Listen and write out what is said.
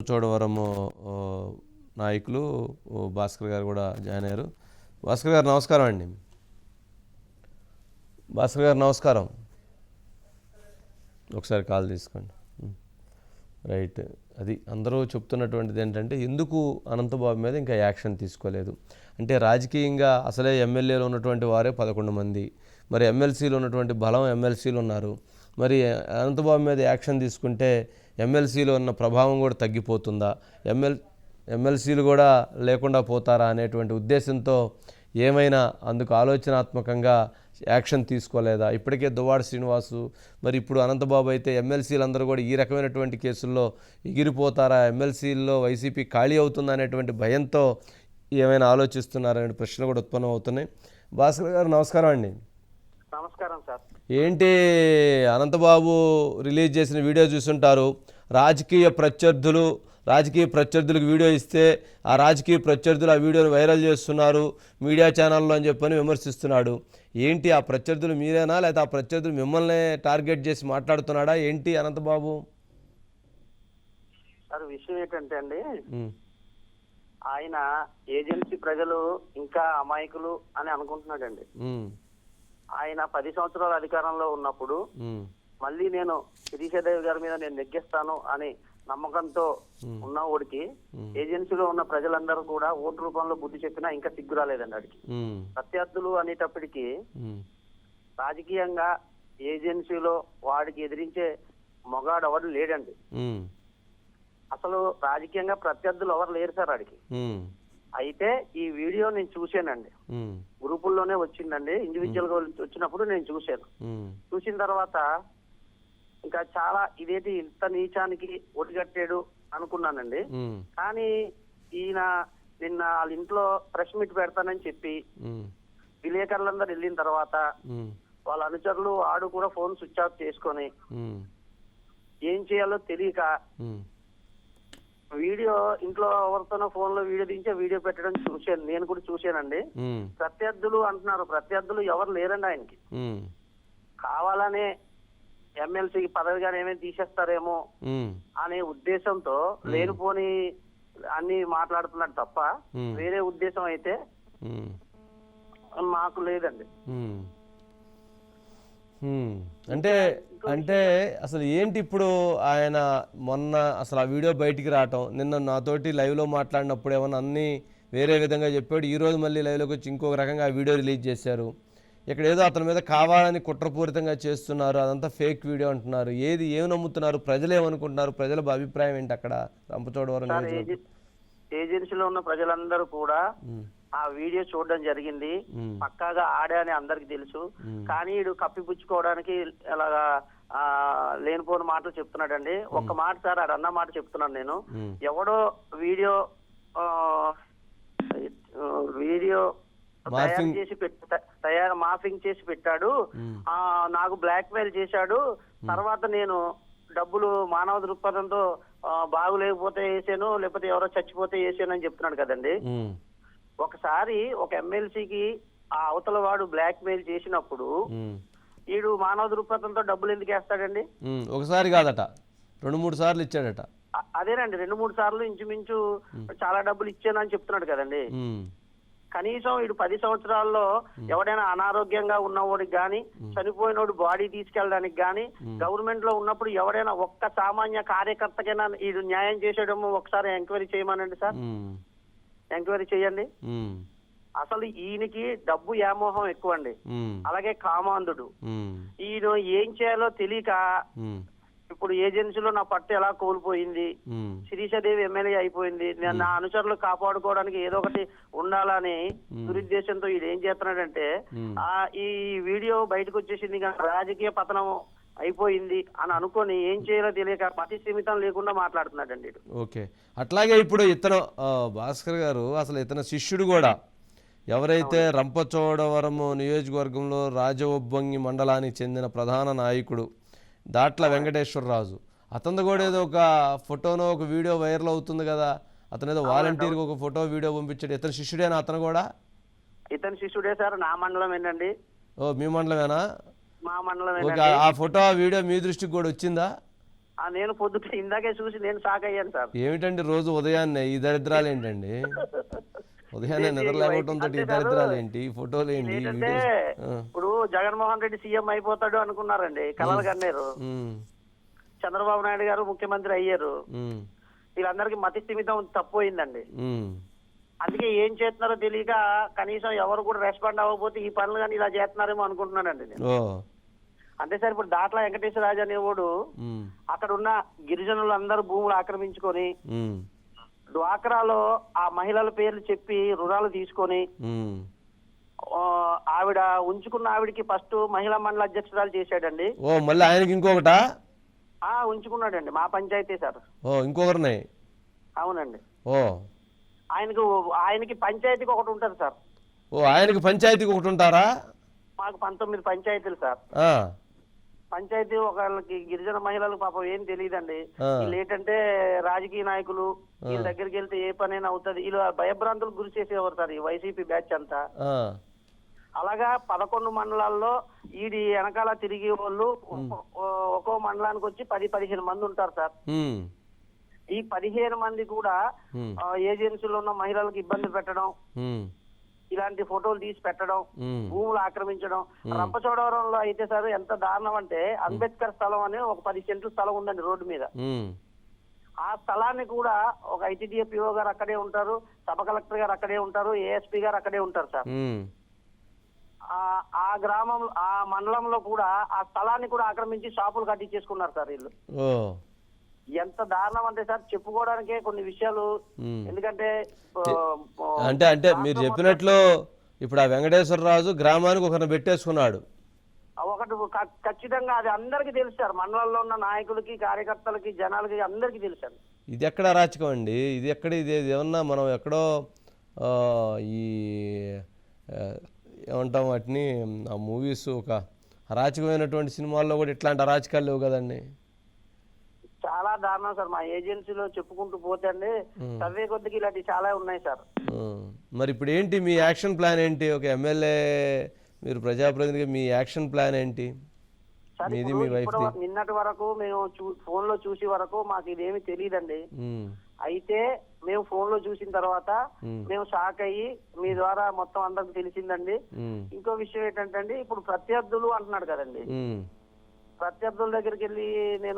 చోడవరము నాయకులు ఓ, భాస్కర్ గారు కూడా జాయిన్ అయ్యారు. భాస్కర్ గారు నమస్కారం అండి. భాస్కర్ గారు నమస్కారం. ఒకసారి కాల్ తీసుకోండి. రైట్. అది అందరూ చెప్తున్నటువంటిది ఏంటంటే ఎందుకు అనంతబాబు మీద ఇంకా యాక్షన్ తీసుకోలేదు? అంటే రాజకీయంగా అసలే ఎమ్మెల్యేలు ఉన్నటువంటి వారే పదకొండు మంది. మరి ఎమ్మెల్సీలు ఉన్నటువంటి బలం ఎమ్మెల్సీలు ఉన్నారు. మరి అనంతబాబు మీద యాక్షన్ తీసుకుంటే ఎమ్మెల్సీలో ఉన్న ప్రభావం కూడా తగ్గిపోతుందా? ఎమ్మెల్ ఎమ్మెల్సీలు కూడా లేకుండా పోతారా అనేటువంటి ఉద్దేశంతో ఏమైనా అందుకు ఆలోచనాత్మకంగా యాక్షన్ తీసుకోలేదా? ఇప్పటికే దువాడ శ్రీనివాసు మరి ఇప్పుడు అనంతబాబు అయితే ఎమ్మెల్సీలందరూ కూడా ఈ రకమైనటువంటి కేసుల్లో ఎగిరిపోతారా? ఎమ్మెల్సీల్లో వైసీపీ ఖాళీ అవుతుందా అనేటువంటి భయంతో ఏమైనా ఆలోచిస్తున్నారనే ప్రశ్నలు కూడా ఉత్పన్నం అవుతున్నాయి భాస్కర్ గారు నమస్కారం అండి. నమస్కారం సార్. ఏంటి అనంతబాబు రిలీజ్ చేసిన వీడియో చూసుంటారు రాజకీయ ప్రత్యర్థులు రాజకీయ ప్రత్యర్థులకు వీడియో ఇస్తే ఆ రాజకీయ ప్రత్యర్థులు ఆ వీడియోని వైరల్ చేస్తున్నారు మీడియా ఛానల్లో అని చెప్పని విమర్శిస్తున్నాడు. ఏంటి ఆ ప్రత్యర్థులు మీరేనా? లేదా ఆ ప్రత్యర్థులు మిమ్మల్ని టార్గెట్ చేసి మాట్లాడుతున్నాడా? ఏంటి అనంతబాబు? సార్ విషయం ఏంటంటే అండి ఆయన ఏజెన్సీ ప్రజలు ఇంకా అమాయకులు అని అనుకుంటున్నాడండి. ఆయన పది సంవత్సరాల అధికారంలో ఉన్నప్పుడు మళ్ళీ నేను శిరీషాదేవి గారి మీద నేను నెగ్గిస్తాను అని నమ్మకంతో ఉన్న ఓడికి ఏజెన్సీలో ఉన్న ప్రజలందరూ కూడా ఓటు రూపంలో బుద్ధి చెప్పినా ఇంకా సిగ్గు రాలేదండి ఉమ్, ప్రత్యర్థులు అనేటప్పటికీ రాజకీయంగా ఏజెన్సీలో వాడికి ఎదిరించే మొగాడు ఎవడు లేడండి అసలు రాజకీయంగా ప్రత్యర్థులు ఎవరు లేరు సార్ ఉమ్, అయితే ఈ వీడియో నేను చూశానండి. గ్రూపుల్లోనే వచ్చిందండి. ఇండివిజువల్గా వచ్చినప్పుడు నేను చూశాను. చూసిన తర్వాత ఇంకా చాలా ఇదేంటి ఇంత నీచానికి ఒడిగట్టాడు అనుకున్నానండి. కానీ ఈయన నిన్న వాళ్ళ ఇంట్లో ప్రెస్ మీట్ పెడతానని చెప్పి విలేకరులందరూ వెళ్ళిన తర్వాత వాళ్ళ అనుచరులు ఆడు కూడా ఫోన్ స్విచ్ ఆఫ్ చేసుకొని ఏం చేయాలో తెలియక వీడియో ఇంట్లో ఎవరితోనో ఫోన్లో వీడియో దించి వీడియో పెట్టడం చూశాను. నేను కూడా చూశానండి. ప్రత్యర్థులు అంటున్నారు. ప్రత్యర్థులు ఎవరు లేరండి ఆయనకి. కావాలనే ఎమ్మెల్సీకి పదవి కానీ ఏమైనా తీసేస్తారేమో అనే ఉద్దేశంతో లేనిపోని అన్ని మాట్లాడుతున్నాడు తప్ప. వేరే ఉద్దేశం అయితే. మాకు లేదండి. అంటే అంటే అసలు ఏంటి ఇప్పుడు ఆయన మొన్న అసలు ఆ వీడియో బయటికి రావటం నిన్న నాతోటి లైవ్లో మాట్లాడినప్పుడు ఏమన్నా అన్నీ వేరే విధంగా చెప్పాడు ఈ రోజు మళ్ళీ లైవ్లోకి వచ్చి ఇంకొక రకంగా ఆ వీడియో రిలీజ్ చేశారు. ఇక్కడ ఏదో అతని మీద కావాలని కుట్రపూరితంగా చేస్తున్నారు అదంతా ఫేక్ వీడియో అంటున్నారు. ఏది ఏమి నమ్ముతున్నారు? ప్రజలు ఏమనుకుంటున్నారు? ప్రజల అభిప్రాయం ఏంటి అక్కడ? రంపచోడవరం ఏజెన్సీలో ఉన్న ప్రజలందరూ కూడా. ఆ వీడియో చూడడం జరిగింది. పక్కాగా ఆడే అని అందరికి తెలుసు. కానీ వీడు కప్పిపుచ్చుకోవడానికి అలాగా ఆ, లేనిపోని మాటలు చెప్తున్నాడండి ఒక్క మాట సార్ ఆడు అన్న మాట చెప్తున్నాను నేను. ఎవడో వీడియో వీడియో తయారు చేసి తయారు మాఫింగ్ చేసి పెట్టాడు. ఆ నాకు బ్లాక్ మెయిల్ చేశాడు తర్వాత నేను డబ్బులు మానవ దృక్పథంతో బాగులేకపోతే వేసాను లేకపోతే ఎవరో చచ్చిపోతే వేసాను అని చెప్తున్నాడు కదండి. ఒకసారి ఒక ఎమ్మెల్సీకి ఆ అవతల వాడు బ్లాక్ మెయిల్ చేసినప్పుడు. వీడు మానవ దృక్పథంతో డబ్బులు ఎందుకు వేస్తాడండి? ఒకసారి కాదట. రెండు మూడు సార్లు ఇచ్చాడట. అదేనండి. రెండు మూడు సార్లు ఇంచుమించు చాలా డబ్బులు ఇచ్చాను అని చెప్తున్నాడు కదండి. కనీసం వీడు పది సంవత్సరాల్లో ఎవడైనా అనారోగ్యంగా ఉన్నవాడికి గాని చనిపోయినోడు బాడీ తీసుకెళ్ళడానికి గాని గవర్నమెంట్లో ఉన్నప్పుడు ఎవడైనా ఒక్క సామాన్య కార్యకర్తకైనా వీడు న్యాయం చేసేయడమో ఒకసారి ఎంక్వైరీ చేయమనండి సార్. ఎంక్వైరీ చేయండి. అసలు ఈయనకి డబ్బు వ్యామోహం ఎక్కువ అండి అలాగే కామాంధుడు. ఈయన ఏం చేయాలో తెలియక ఇప్పుడు ఏజెన్సీలో నా పట్టు ఎలా కోల్పోయింది? శిరీషాదేవి ఎమ్మెల్యే అయిపోయింది. నేను నా అనుచరులు కాపాడుకోవడానికి ఏదో ఒకటి ఉండాలని దురుద్దేశంతో ఇది ఏం చేస్తున్నాడంటే. ఆ ఈ వీడియో బయటకు వచ్చేసింది కానీ రాజకీయ పతనం అయిపోయింది అని అనుకొని ఏం చేయాలో తెలియక మతి సీమితం లేకుండా మాట్లాడుతున్నాడండి. ఓకే. అట్లాగే ఇప్పుడు ఇతను భాస్కర్ గారు అసలు ఇతను శిష్యుడు కూడా. ఎవరైతే రంపచోడవరం నియోజకవర్గంలో రాజవొబ్బంగి మండలానికి చెందిన ప్రధాన నాయకుడు దాట్ల వెంకటేశ్వరరాజు అతను కూడా ఏదో ఒక ఫోటోనో ఒక వీడియో వైరల్ అవుతుంది కదా. అతను ఏదో వాలంటీర్కి ఒక ఫోటో వీడియో పంపించాడు. ఇతను శిష్యుడేనా అతను కూడా? ఇతని శిష్యుడే సార్ నా మండలం ఏంటండి? ఓ మీ మండలమేనా? మా మండలం ఆ ఫోటో ఆ వీడియో మీ దృష్టికి కూడా వచ్చిందా? ఆ, నేను పొద్దుట ఇందాకే చూసి నేను షాక్ అయ్యాను సార్. ఏమిటండి రోజు ఉదయాన్నే ఈ దరిద్రాలు ఏంటండి? ఉదయాన్నే నిద్ర లేకపోవడంతో ఈ. దరిద్రాలు ఏంటి? ఫోటోలు ఏంటి? ఇప్పుడు జగన్మోహన్ రెడ్డి సీఎం అయిపోతాడు అనుకున్నారండి కలలు కన్నారు. చంద్రబాబు నాయుడు గారు ముఖ్యమంత్రి అయ్యారు. వీళ్ళందరికీ మతి స్థిమితం తప్పోయిందండి అందుకే ఏం చేస్తున్నారో తెలియక కనీసం ఎవరు కూడా రెస్పాండ్ అవ్వకపోతే ఈ పనులు కానీ ఇలా చేస్తున్నారేమో అనుకుంటున్నానండి నేను. అంతే సార్ ఇప్పుడు దాట్ల వెంకటేశ్వర రాజు అనేవాడు అక్కడ ఉన్న గిరిజనులు అందరూ భూములు ఆక్రమించుకొని డ్వాక్రాలో ఆ మహిళల పేర్లు చెప్పి రుణాలు తీసుకొని ఆవిడ ఉంచుకున్న ఆవిడకి ఫస్ట్ మహిళా మండల అధ్యక్షురాలు చేశాడండి. ఓ మళ్ళీ ఆయనకి ఇంకొకటా? ఆ ఉంచుకున్నాడండి మా పంచాయతీ సార్. ఓ ఇంకొకరిని. అవునండి. ఓ. ఆయనకు ఆయనకి పంచాయతీకి ఒకటి ఉంటుంది సార్. ఓ ఆయనకి పంచాయతీకి ఒకటి ఉంటారా? మాకు పంతొమ్మిది పంచాయతీలు సార్. పంచాయతీ ఒకళ్ళకి గిరిజన మహిళలకు పాపం ఏం తెలియదండి. వీళ్ళు ఏంటంటే రాజకీయ నాయకులు వీళ్ళ దగ్గరికి వెళ్తే ఏ పనైనా అవుతుంది. వీళ్ళు భయభ్రాంతులకు గురి చేసేవారు సార్ ఈ వైసీపీ బ్యాచ్ అంతా. అలాగా పదకొండు మండలాల్లో ఈడి వెనకాల తిరిగే వాళ్ళు ఒక్కో- మండలానికి వచ్చి పది పదిహేను మంది ఉంటారు సార్. ఈ పదిహేను మంది కూడా ఏజెన్సీలో ఉన్న మహిళలకు ఇబ్బంది పెట్టడం ఇలాంటి ఫోటోలు తీసి పెట్టడం భూములు ఆక్రమించడం రంపచోడవరంలో అయితే సార్ ఎంత దారుణం అంటే అంబేద్కర్ స్థలం అని ఒక పది సెంట్లు స్థలం ఉందండి రోడ్డు మీద. ఆ స్థలాన్ని కూడా ఒక ఐటీడీఏ పిఓ గారు అక్కడే ఉంటారు సబ్ కలెక్టర్ గారు అక్కడే ఉంటారు ఏఎస్పీ గారు అక్కడే ఉంటారు సార్. ఆ ఆ గ్రామం ఆ మండలంలో కూడా ఆ స్థలాన్ని కూడా ఆక్రమించి షాపులు కట్టించేసుకున్నారు సార్ వీళ్ళు. ఎంత దారుణం అంటే సార్ చెప్పుకోవడానికే కొన్ని విషయాలు. ఎందుకంటే అంటే అంటే మీరు చెప్పినట్లు ఇప్పుడు ఆ వెంకటేశ్వరరాజు గ్రామానికి ఒకరిని పెట్టేసుకున్నాడు. ఒకటి ఖచ్చితంగా అది అందరికీ తెలుసు సార్. మండలంలో ఉన్న నాయకులకి కార్యకర్తలకి జనాలకి అందరికీ తెలుసు ఇది ఎక్కడ అరాచకం అండి? ఇది ఎక్కడ ఇది ఏమన్నా మనం ఎక్కడో ఈ ఏమంటాం వాటిని ఆ మూవీస్ ఒక అరాచకమైనటువంటి సినిమాల్లో కూడా ఇట్లాంటి అరాచకాలు లేవు కదండి? దారుణం సార్. మా ఏజెన్సీలో చెప్పుకుంటూ పోతే అండి సర్వే కొద్దికి ఇలాంటివి చాలా ఉన్నాయి సార్. మరి ఇప్పుడు ఏంటి మీ యాక్షన్ ప్లాన్ ఏంటి? ఒక ఎమ్మెల్యే మీరు ప్రజాప్రతినిధిగా మీ యాక్షన్ ప్లాన్ ఏంటి? మీది మీ వైఫ్ నిన్నటి వరకు మేము ఫోన్లో చూసి వరకు మాకు ఇదేమి తెలియదండి అయితే మేము ఫోన్లో చూసిన తర్వాత మేము. షాక్ అయ్యి మీ ద్వారా మొత్తం అందరికి తెలిసిందండి. ఇంకో విషయం ఏంటంటే ఇప్పుడు ప్రత్యర్థులు అంటున్నాడు కదండి. ప్రత్యర్థుల దగ్గరికి వెళ్ళి నేను